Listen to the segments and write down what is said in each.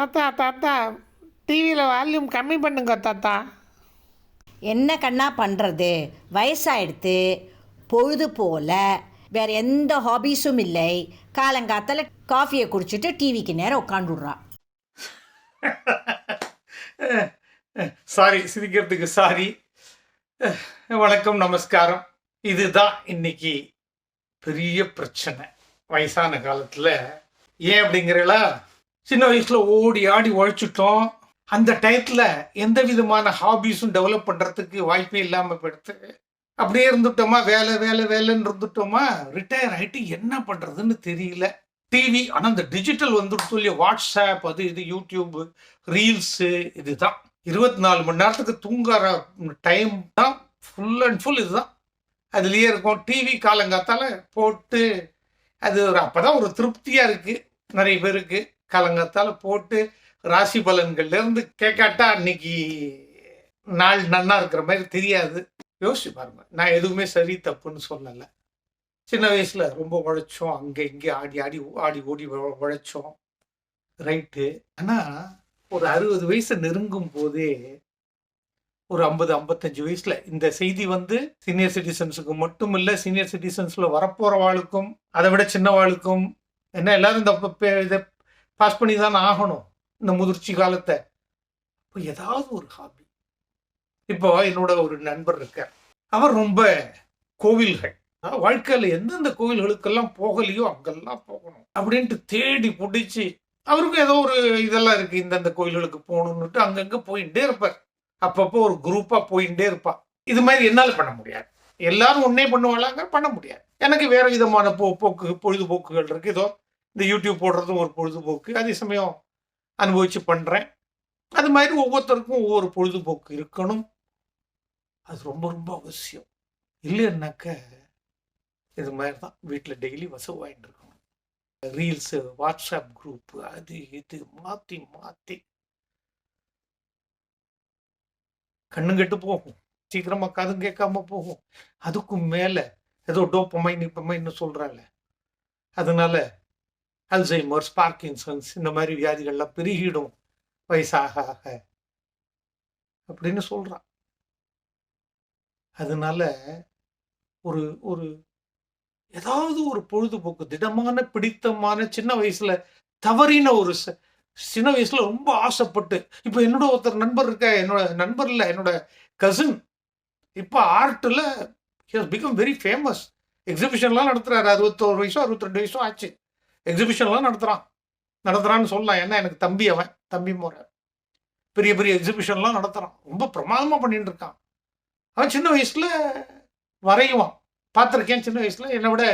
தாத்தா தாத்தா டிவியில் வால்யூம் கம்மி பண்ணுங்க தாத்தா. என்ன கண்ணா பண்ணுறது வயசாயிடுத்து பொழுது போல வேற எந்த ஹாபீஸும் இல்லை. காலங்காத்தால காஃபியை குடிச்சிட்டு டிவிக்கு நேரம் உட்காந்துடுறா சாரி சிரிக்கிறதுக்கு சாரி வணக்கம் நமஸ்காரம். இதுதான் இன்னைக்கு பெரிய பிரச்சனை. வயசான காலத்தில். ஏன் அப்படிங்கிறல சின்ன வயசில் ஓடி ஆடி உழைச்சிட்டோம். அந்த டயத்தில் எந்த விதமான ஹாபீஸும் டெவலப் பண்ணுறதுக்கு வாய்ப்பே இல்லாமல் போயிடுத்து. அப்படியே இருந்துட்டோமா? வேலை வேலை வேலைன்னு இருந்துட்டோமா? ரிட்டையர் ஆகிட்டு என்ன பண்ணுறதுன்னு தெரியல. டிவி ஆனால் இந்த டிஜிட்டல் வந்துட்டு சொல்லி வாட்ஸ்அப் அது இது யூடியூப் ரீல்ஸு இதுதான். இருபத்தி நாலு மணி நேரத்துக்கு தூங்குற டைம் தான் ஃபுல் அண்ட் ஃபுல் இதுதான். அதுலேயே இருக்கும். டிவி காலங்காத்தால போட்டு அது ஒரு அப்பதான் ஒரு திருப்தியாக இருக்குது நிறைய பேருக்கு. காலங்காத்தால போட்டு ராசி பலன்கள்லேருந்து கேட்காட்டா அன்னைக்கு நாள் நன்னா இருக்கிற மாதிரி தெரியாது. யோசிச்சு பாருங்க. நான் எதுவுமே சரி தப்புன்னு சொல்லலை. சின்ன வயசுல ரொம்ப உழைச்சோம். அங்கே இங்கே ஆடி ஆடி ஆடி ஓடி உழைச்சோம். ரைட்டு ஆனால் ஒரு அறுபது வயசு நெருங்கும் போதே ஒரு ஐம்பது ஐம்பத்தஞ்சு வயசுல இந்த செய்தி வந்து சீனியர் சிட்டிசன்ஸுக்கு மட்டும் இல்லை சீனியர் சிட்டிசன்ஸில் வரப்போகிற வாழ்க்கும் அதை விட சின்னவாளுக்கும் என்ன எல்லாரும் இந்த பே- இதை பாஸ் பண்ணி தானே ஆகணும் இந்த முதிர்ச்சி காலத்தை. இப்போ ஏதாவது ஒரு ஹாபி இப்போ என்னோட ஒரு நண்பர் இருக்கார். அவர் ரொம்ப கோவில்கள். வாழ்க்கையில் எந்தெந்த கோவில்களுக்கெல்லாம் போகலையோ அங்கெல்லாம் போகணும் அப்படின்ட்டு தேடி பிடிச்சி அவருக்கும் ஏதோ ஒரு இதெல்லாம் இருக்கு. இந்தந்த கோயில்களுக்கு போகணும்னுட்டு அங்கங்கே போயிட்டே இருப்பார். அப்பப்போ ஒரு குரூப்பாக போயிட்டே இருப்பா இது மாதிரி என்னால் பண்ண முடியாது. எல்லாரும் ஒன்னே பண்ணுவாளாங்க பண்ண முடியாது. எனக்கு வேற விதமான போ போக்கு பொழுதுபோக்குகள் இருக்கு. ஏதோ இந்த யூடியூப் போடுறதும் ஒரு பொழுதுபோக்கு. அதே சமயம் அனுபவிச்சு பண்ணுறேன் அது மாதிரி ஒவ்வொருத்தருக்கும் ஒவ்வொரு பொழுதுபோக்கு இருக்கணும். அது ரொம்ப ரொம்ப அவசியம். இல்லைன்னாக்க இது மாதிரி தான் வீட்டில் டெய்லி வசவாயின்னு இருக்கணும். ரீல்ஸு வாட்ஸ்அப் குரூப்பு அது இது மாற்றி மாற்றி கண்ணு கெட்டு போகும். சீக்கிரமாக காதும் கேட்காம போகும். அதுக்கும் மேலே ஏதோ டோப்பமைன் இப்பமைன்னு சொல்கிறாங்க அதனால அல்சைமர்ஸ் பார்க்கின்சன்ஸ் இந்த மாதிரி வியாதிகள்லாம் பெருகிடும் வயசாக. ஆக அப்படின்னு சொல்கிறான் அதனால ஒரு ஒரு ஏதாவது ஒரு பொழுதுபோக்கு திடமான பிடித்தமான சின்ன வயசுல தவறின ஒரு ச- சின்ன வயசுல ரொம்ப ஆசைப்பட்டு இப்போ என்னோட ஒருத்தர் நண்பர் இருக்க என்னோட நண்பர் இல்லை என்னோட கசின் இப்போ ஆர்ட்டில் ஆர்ட்ல பிகம் வெரி ஃபேமஸ் எக்ஸிபிஷன்லாம் நடத்துகிறாரு அறுபத்தோரு வயசோ அறுபத்திரெண்டு வயசோ ஆச்சு. எக்ஸிபிஷன்லாம் நடத்துகிறான் நடத்துகிறான்னு சொல்லலாம். ஏன்னா எனக்கு தம்பி அவன் தம்பி முறை பெரிய பெரிய எக்ஸிபிஷன்லாம் நடத்துகிறான் ரொம்ப பிரமாதமாக பண்ணிட்டு இருக்கான். அவன் சின்ன வயசில் வரையுவான். பார்த்துருக்கேன் சின்ன வயசில். என்னை விட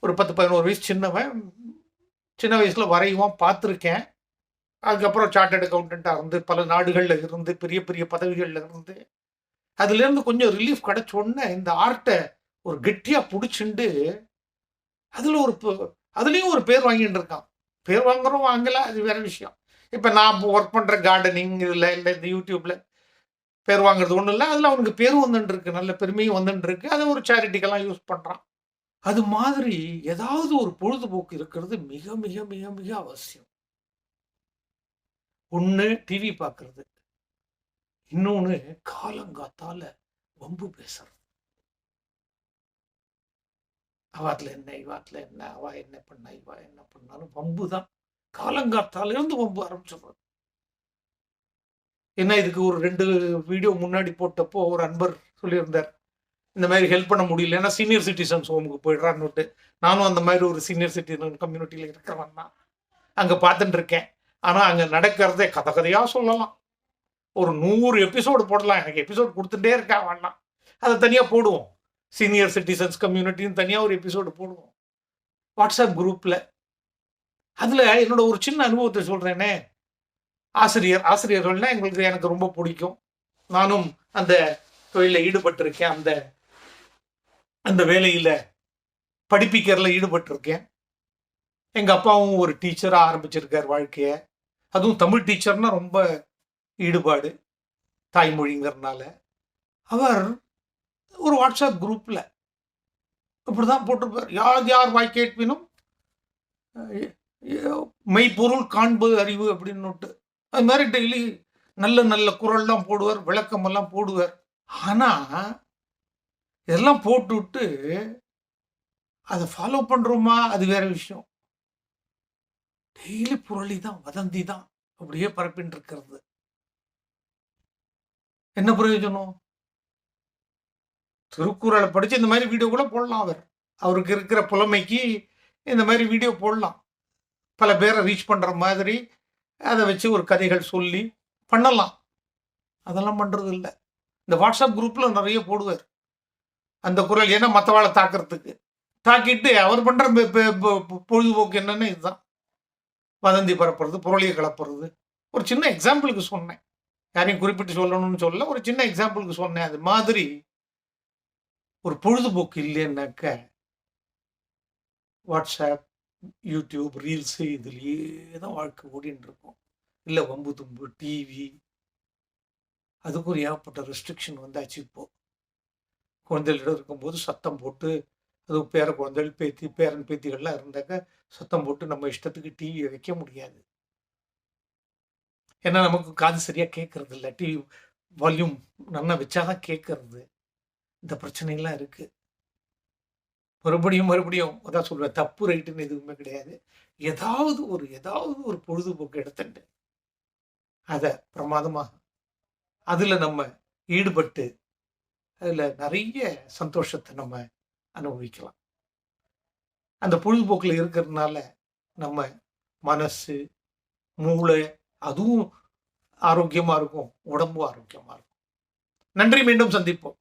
ஒரு பத்து பதினோரு வயசு சின்னவன். சின்ன வயசில் வரையுவான் பார்த்துருக்கேன். அதுக்கப்புறம் சார்ட்டர்ட் அக்கௌண்டண்ட்டாக இருந்து பல நாடுகளில் இருந்து பெரிய பெரிய பதவிகளில் இருந்து அதுலேருந்து கொஞ்சம் ரிலீஃப் கிடைச்ச உடனே இந்த ஆர்ட்டை ஒரு கெட்டியாக பிடிச்சிண்டு அதில் ஒரு அதுலேயும் ஒரு பேர் வாங்கிட்டு இருக்கான். பேர் வாங்குறோம் வாங்கல அது வேற விஷயம். இப்போ நான் ஒர்க் பண்ணுற கார்டனிங் இதில் இல்லை இந்த யூடியூப்பில் பேர் வாங்குறது ஒன்றும் இல்லை. அதில் அவனுக்கு பேரும் வந்துட்டு இருக்கு நல்ல பெருமையும் வந்துட்டு இருக்கு. அதை ஒரு சேரிட்டிக்கெல்லாம் யூஸ் பண்ணுறான் அது மாதிரி ஏதாவது ஒரு பொழுதுபோக்கு இருக்கிறது மிக மிக மிக மிக அவசியம். ஒன்று டிவி பார்க்கறது இன்னொன்று காலங்காத்தால வம்பு பேசுறது. அவாத்துல என்ன இவாத்துல என்ன அவா என்ன பண்ணா இவா என்ன பண்ணாலும் வம்பு தான். காலங்காத்தால இருந்து வம்பு ஆரம்பிச்சிடுறது. என்ன இதுக்கு ஒரு ரெண்டு வீடியோ முன்னாடி போட்டப்போ ஒரு அன்பர் சொல்லியிருந்தார் இந்த மாதிரி ஹெல்ப் பண்ண முடியல ஏன்னா சீனியர் சிட்டிசன்ஸ் ஹோமுக்கு போயிடுறான்னுட்டு நானும் அந்த மாதிரி ஒரு சீனியர் சிட்டிசன் கம்யூனிட்டியில் இருக்கிறவன் தான். அங்கே பார்த்துட்டு இருக்கேன். ஆனால் அங்கே நடக்கிறதே கதை கதையாக சொல்லலாம். ஒரு நூறு எபிசோடு போடலாம். எனக்கு எபிசோடு கொடுத்துட்டே இருக்கா வேண்டாம் அதை தனியாக போடுவோம். சீனியர் சிட்டிசன்ஸ் கம்யூனிட்டின்னு தனியாக ஒரு எபிசோடு போடுவோம். வாட்ஸ்அப் குரூப்பில் அதில் என்னோட ஒரு சின்ன அனுபவத்தை சொல்கிறேனே ஆசிரியர் ஆசிரியர்கள்னால் எங்களுக்கு எனக்கு ரொம்ப பிடிக்கும். நானும் அந்த தொழிலில் ஈடுபட்டிருக்கேன். அந்த அந்த வேலையில் படிப்பிக்கிறதுல ஈடுபட்டிருக்கேன். எங்கள் அப்பாவும் ஒரு டீச்சராக ஆரம்பிச்சிருக்கார் வாழ்க்கையை. அதுவும் தமிழ் டீச்சர்னால் ரொம்ப ஈடுபாடு தாய்மொழிங்கிறதுனால. அவர் ஒரு வாட்ஸ்அப் குரூப்பில் இப்படி தான் போட்டிருப்பார். யார் யார் வாய் கேட்பினும் மெய்ப்பொருள் காண்பு அறிவு அப்படின்னுட்டு. அது மாதிரி டெய்லி நல்ல நல்ல குரல்லாம் போடுவார் விளக்கமெல்லாம் போடுவார். ஆனால் இதெல்லாம் போட்டுவிட்டு அதை ஃபாலோ பண்ணுறோமா அது வேற விஷயம். டெய்லி புரளி தான் வதந்தி தான் அப்படியே பரப்பின்னு இருக்கிறது என்ன பிரயோஜனம்? திருக்குறளை படித்து இந்த மாதிரி வீடியோ கூட போடலாம் அவர். அவருக்கு இருக்கிற புலமைக்கு இந்த மாதிரி வீடியோ போடலாம். பல பேரை ரீச் பண்ணுற மாதிரி அதை வச்சு ஒரு கதைகள் சொல்லி பண்ணலாம். அதெல்லாம் பண்ணுறது இல்லை. இந்த வாட்ஸ்அப் குரூப்பில் நிறைய போடுவார். அந்த குரல் ஏன்னா மற்றவாளை தாக்கிறதுக்கு. தாக்கிட்டு அவர் பண்ணுற பொழுதுபோக்கு என்னென்னு இதுதான். வதந்தி பரப்புறது புரளியை கலப்புறது ஒரு சின்ன எக்ஸாம்பிளுக்கு சொன்னேன். யாரையும் குறிப்பிட்டு சொல்லணும்னு சொல்ல ஒரு சின்ன எக்ஸாம்பிளுக்கு சொன்னேன். அது மாதிரி ஒரு பொழுதுபோக்கு இல்லைன்னாக்க வாட்ஸ்அப் யூடியூப் ரீல்ஸு இதுலேயே தான் வாழ்க்கை ஓடின்னு இருக்கும் இல்லை வம்பு தும்பு டிவி அதுக்கு ஒரு ஏகப்பட்ட ரெஸ்ட்ரிக்ஷன் வந்தாச்சு இப்போது குழந்தைகளிடம் இருக்கும்போது சத்தம் போட்டு அதுவும் பேர குழந்தைகள் பேத்தி பேரன் பேத்திகள்லாம் இருந்தாக்க சத்தம் போட்டு நம்ம இஷ்டத்துக்கு டிவியை வைக்க முடியாது. ஏன்னா நமக்கு காது சரியாக கேட்கறது இல்லை டிவி வால்யூம் நல்லா வச்சாதான் கேட்கறது இந்த பிரச்சனைலாம் இருக்கு. மறுபடியும் மறுபடியும் அதான் சொல்லுவேன் தப்பு ரைட்டுன்னு எதுவுமே கிடையாது. ஏதாவது ஒரு ஏதாவது ஒரு பொழுதுபோக்கு எடுத்துட்டு அதை பிரமாதமாக அதில் நம்ம ஈடுபட்டு அதில் நிறைய சந்தோஷத்தை நம்ம அனுபவிக்கலாம். அந்த பொழுதுபோக்கில் இருக்கிறதுனால நம்ம மனசு மூளை அதுவும் ஆரோக்கியமாக இருக்கும் உடம்பும் ஆரோக்கியமாக இருக்கும். நன்றி மீண்டும் சந்திப்போம்.